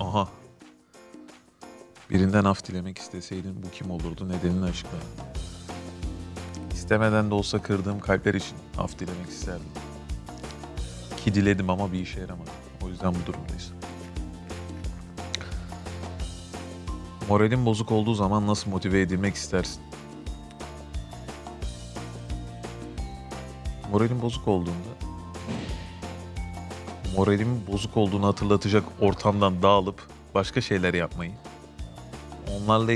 Aha. Birinden af dilemek isteseydin bu kim olurdu nedenini açıkla. İstemeden de olsa kırdığım kalpler için af dilemek isterdim. Ki diledim ama bir işe yaramadı. O yüzden bu durumdayız. Moralin bozuk olduğu zaman nasıl motive edilmek istersin? Moralin bozuk olduğunda moralimin bozuk olduğunu hatırlatacak ortamdan dağılıp başka şeyler yapmayı, onlarla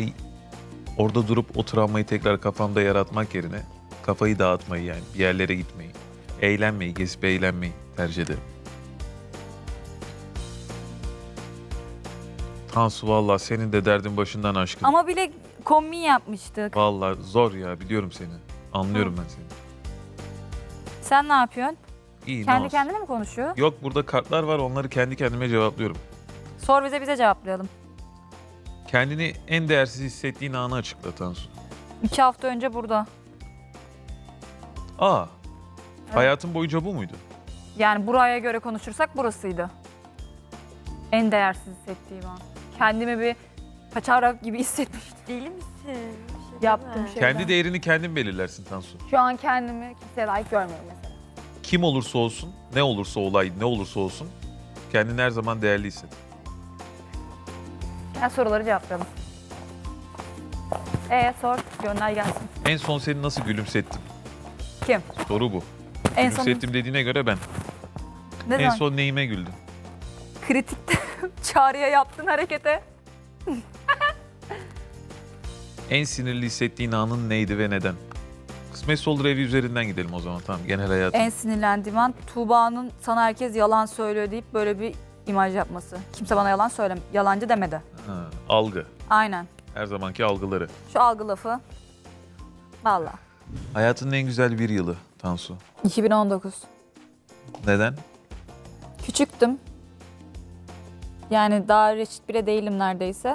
orada durup o travmayı tekrar kafamda yaratmak yerine kafayı dağıtmayı yani bir yerlere gitmeyi, eğlenmeyi, gezip eğlenmeyi tercih ederim. Tansu valla senin de derdin başından aşkın. Ama bile kombin yapmıştık. Valla zor ya biliyorum seni. Anlıyorum ben seni. Sen ne yapıyorsun? İyi ne Kendi olsun. kendine mi konuşuyor? Yok burada kartlar var onları kendi kendime cevaplıyorum. Sor bize bize cevaplayalım. Kendini en değersiz hissettiğin anı açıkla Tansu. İki hafta önce burada. Aa. Hayatın boyunca bu muydu? Yani buraya göre konuşursak burasıydı. En değersiz hissettiğim an. Kendimi bir paçavra gibi hissetmiştim. Deli misin? Bir şey Yaptığım deme. şey. Kendi değerini kendin belirlersin Tansu. Şu an kendimi kimseye layık görmüyorum mesela. Kim olursa olsun, ne olursa olay, ne olursa olsun kendini her zaman değerli hisset. Gel soruları cevaplayalım. Ee sor, gönder gelsin. En son seni nasıl gülümsettim? Kim? Soru bu. En son Gülümsettim dediğine göre ben. ne en zaman? son neyime güldün? Kritikte çağrıya yaptığın harekete. En sinirli hissettiğin anın neydi ve neden? Kısmetse olur evi üzerinden gidelim o zaman tamam genel hayatım. En sinirlendiğim an Tuğba'nın sana herkes yalan söylüyor deyip böyle bir imaj yapması. Kimse bana yalan söylem, yalancı demedi. Ha, algı. Aynen. Her zamanki algıları. Şu algı lafı. Valla. Hayatının en güzel bir yılı Tansu. 2019. Neden? Küçüktüm. Yani daha reşit bile değilim neredeyse.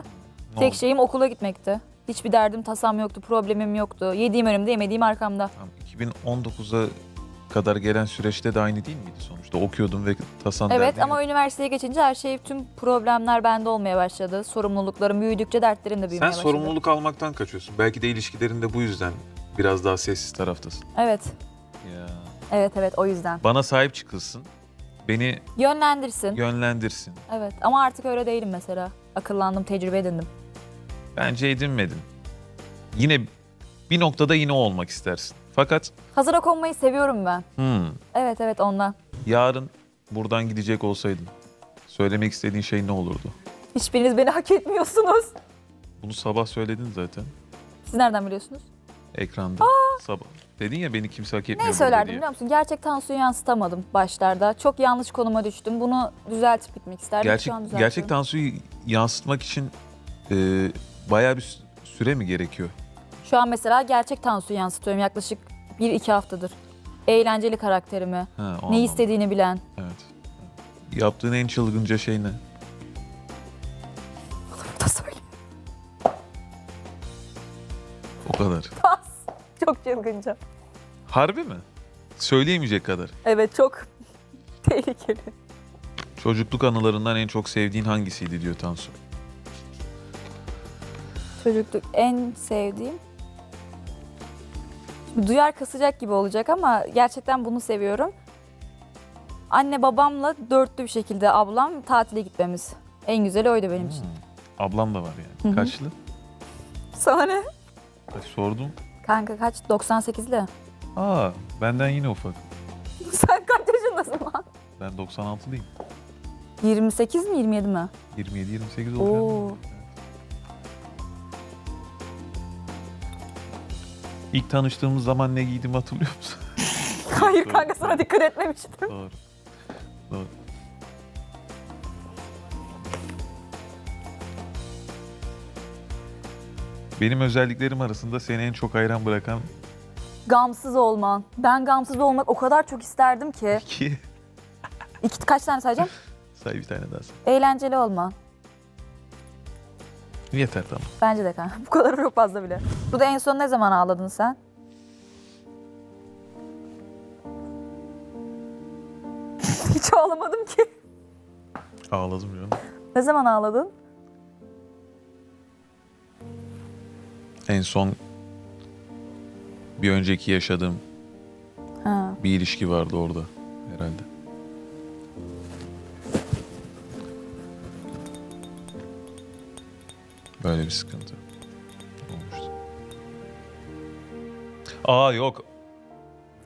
Ne Tek oldu? şeyim okula gitmekti. Hiçbir derdim, tasam yoktu, problemim yoktu. Yediğim önümde, yemediğim arkamda. Tamam, 2019'a kadar gelen süreçte de aynı değil miydi sonuçta? Okuyordun ve tasan Evet derdin ama yok. üniversiteye geçince her şey, tüm problemler bende olmaya başladı. Sorumluluklarım büyüdükçe dertlerim de Sen büyümeye başladı. sorumluluk almaktan kaçıyorsun. Belki de ilişkilerinde bu yüzden biraz daha sessiz taraftasın. Evet, Ya. evet, evet o yüzden. Bana sahip çıkılsın. Beni Yönlendirsin. yönlendirsin. Evet ama artık öyle değilim mesela. Akıllandım, tecrübe edindim. Bence edinmedin. Yine bir noktada yine o olmak istersin. Fakat Hazıra konmayı seviyorum ben. hmm, Evet evet ondan. yarın buradan gidecek olsaydın söylemek istediğin şey ne olurdu? Hiçbiriniz beni hak etmiyorsunuz. Bunu sabah söyledin zaten Siz nereden biliyorsunuz? ekranda. Sabah. Dedin ya beni kimse hak etmiyor Neyi burada söylerdim diye. biliyor musun? Gerçek Tansu'yu yansıtamadım başlarda. Çok yanlış konuma düştüm. Bunu düzeltip gitmek isterdim. Gerçek, Şu an düzeltiyorum. gerçek Tansu'yu yansıtmak için e, bayağı bir sü- süre mi gerekiyor? Şu an mesela gerçek Tansu'yu yansıtıyorum yaklaşık 1-2 haftadır. Eğlenceli karakterimi, Ha, o ne anlamda. istediğini bilen. Evet. Yaptığın en çılgınca şey ne? Da söyle. O kadar. Pas. Çok çılgınca. Harbi mi? Söyleyemeyecek kadar. Evet çok tehlikeli. Çocukluk anılarından en çok sevdiğin hangisiydi diyor Tansu. Çocukluk en sevdiğim. Şimdi Duyar kasacak gibi olacak ama gerçekten bunu seviyorum. Anne babamla dörtlü bir şekilde ablam tatile gitmemiz. En güzeli oydu benim için. Ablam da var yani. hı. Kaçlı? Sana ne? Kaç sordum. Kanka kaç? 98'li. Aa benden yine ufak. Sen kaç yaşındasın lan? Ben 96'lıyım. 28 mi 27 mi? 27-28 Oo. İlk tanıştığımız zaman ne giydim hatırlıyor musun? Hayır kanka sana dikkat etmemiştim. Doğru. Doğru. Benim özelliklerim arasında seni en çok hayran bırakan Gamsız olman. Ben gamsız olmak o kadar çok isterdim ki. iki. İki, kaç tane sayacağım? Say bir tane daha say. Eğlenceli olman. Yeter tamam. Bence de kanka. Bu kadar çok fazla bile. Burada en son ne zaman ağladın sen? Hiç ağlamadım ki. Ağladım canım. Ne zaman ağladın? En son bir önceki yaşadığım Ha. bir ilişki vardı orada herhalde. Böyle bir sıkıntı olmuştu. Aa yok.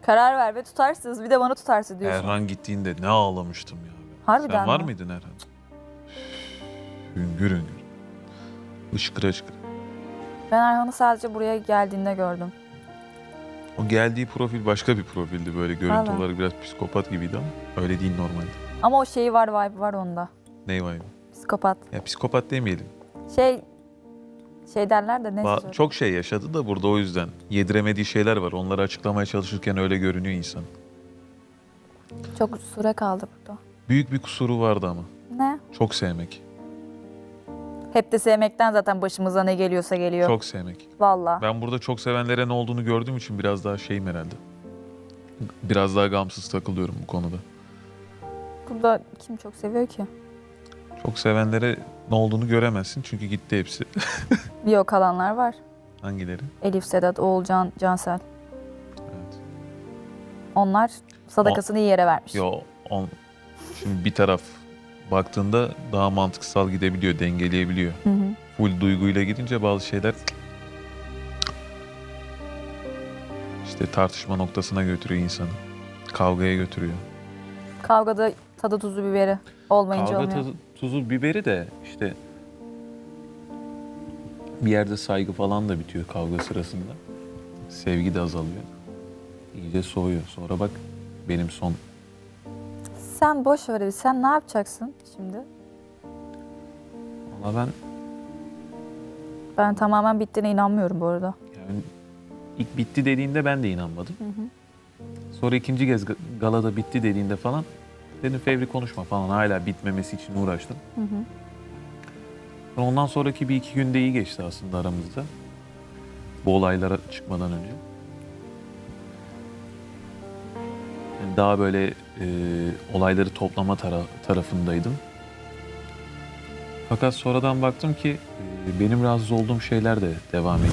Karar ver ve tutarsınız. Bir de bana tutarsın diyorsun. Erhan gittiğinde ne ağlamıştım ya. Harbiden Sen var mi? mıydın Erhan? Hüngür hüngür. Işkıra ışkıra. Ben Erhan'ı sadece buraya geldiğinde gördüm. O geldiği profil başka bir profildi böyle görüntü Vallahi. olarak biraz psikopat gibiydi ama öyle değil normalde. Ama o şeyi var, vibe var onda. Ney var? Psikopat. Ya psikopat demeyelim. Şey, şey derler de neyse. Ba- söyle. çok şey yaşadı da burada o yüzden. Yediremediği şeyler var. Onları açıklamaya çalışırken öyle görünüyor insan. Çok süre kaldı burada. Büyük bir kusuru vardı ama. Ne? Çok sevmek. Hep de sevmekten zaten başımıza ne geliyorsa geliyor. Çok sevmek. Valla. Ben burada çok sevenlere ne olduğunu gördüğüm için biraz daha şeyim herhalde. Biraz daha gamsız takılıyorum bu konuda. Burada kim çok seviyor ki? Çok sevenlere ne olduğunu göremezsin çünkü gitti hepsi. Yok kalanlar var. Hangileri? Elif, Sedat, Oğulcan, Cansel. Evet. Onlar sadakasını iyi yere vermiş. Yo, on, şimdi bir taraf baktığında daha mantıksal gidebiliyor, dengeleyebiliyor. Hı hı. Full duyguyla gidince bazı şeyler işte tartışma noktasına götürüyor insanı. Kavgaya götürüyor. Kavgada tadı tuzu biberi olmayınca Kavga olmuyor. tuzu, tuzu biberi de işte bir yerde saygı falan da bitiyor kavga sırasında. Sevgi de azalıyor. İyice soğuyor. Sonra bak benim son Sen boş ver. Sen ne yapacaksın şimdi? Valla ben Ben tamamen bittiğine inanmıyorum bu arada. yani ilk bitti dediğinde ben de inanmadım. Sonra ikinci kez ga- galada bitti dediğinde falan dedim Fevri konuşma falan hala bitmemesi için uğraştım. Hı hı. Ondan sonraki bir iki günde iyi geçti aslında aramızda. Bu olaylara çıkmadan önce. Yani daha böyle e, olayları toplama tara- tarafındaydım. Fakat sonradan baktım ki e, benim rahatsız olduğum şeyler de devam ediyor.